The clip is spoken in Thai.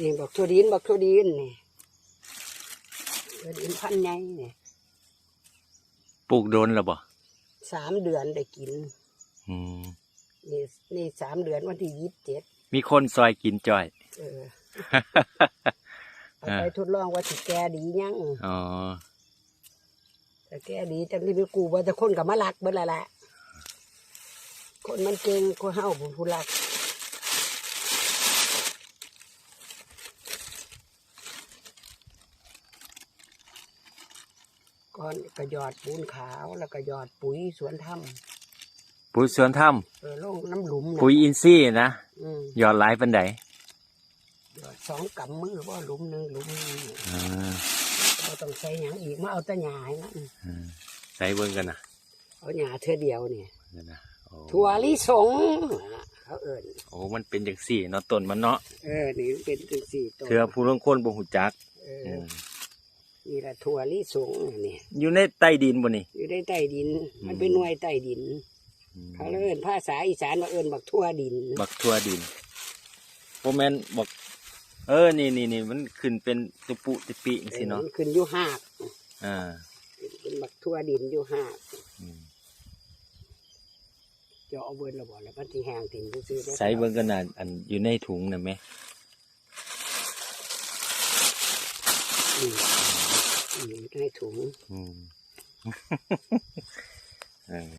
นี่บอกทั่วดินบอกทั่วดินนี่ทั่วดินพันใหญ่นี่ปลูกโดนแล้วบ่สามเดือนได้กินอืมนี่นี่สามเดือนวันที่ยี่สิบเจ็ดมีคนซอยกินจ้อย เออเอาไปทดลองว่าสิแกดียังอ๋อแต่แกดีจังที่ไปกูว่าจะคนกับมาลักเบิดและแหละคนมันเก่งคนเฮาผู้ผู้ลัก ก่อนก็หยอดปูนขาวแล้วก็หยอดปุ๋ยสวนถ้ำปุ๋ยสวนถ้เออลงน้ำหลุมนะำปุ๋ยอินทรีย์นะอืมหยอดหลายปันไดหยอดสองกำมือว่าหลุมหนึ่งหลุมหนึ่งอ่าเราต้องใส่หยังอีกมาเอาแตะหยาให้มันอ่าใส่เบิ่งกันนะเอาหยาเธอเดียวเนี่ยนั่นนะโอ้ถั่วลิสงเขาเอิญโอ้มันเป็นจังสี่เนาะต้นมันเนาะเออนี่เป็นถึงสี่ตัวเถื่อผู้ลางคนบ่ฮู้จักเออือม นี่แหละถั่วลิสงนี่อยู่ในใต้ดินบ่นี่ อยู่ในใต้ดิน มันอืมเป็นหน่วยใต้ดินอืมเขาเอิญภาษาอีสานมาเอิญบักทั่วดิน บักทั่วดินบ่แม่นบัก เออ นี่นี่นี่มันขึ้นเป็นตุปุติปิจังซี่เนาะมันขึ้นอยู่หากอ่าเป็นบักทั่วดินอยู่หากอืมจะเอาเบิร์นระบอกแล้วมันที่แห้งถิ่นซื้อๆได้ใส่เบิ่งกันน่ะอันอยู่ในถุงน่ะแม่ อืมอืมในถุงอืมเออ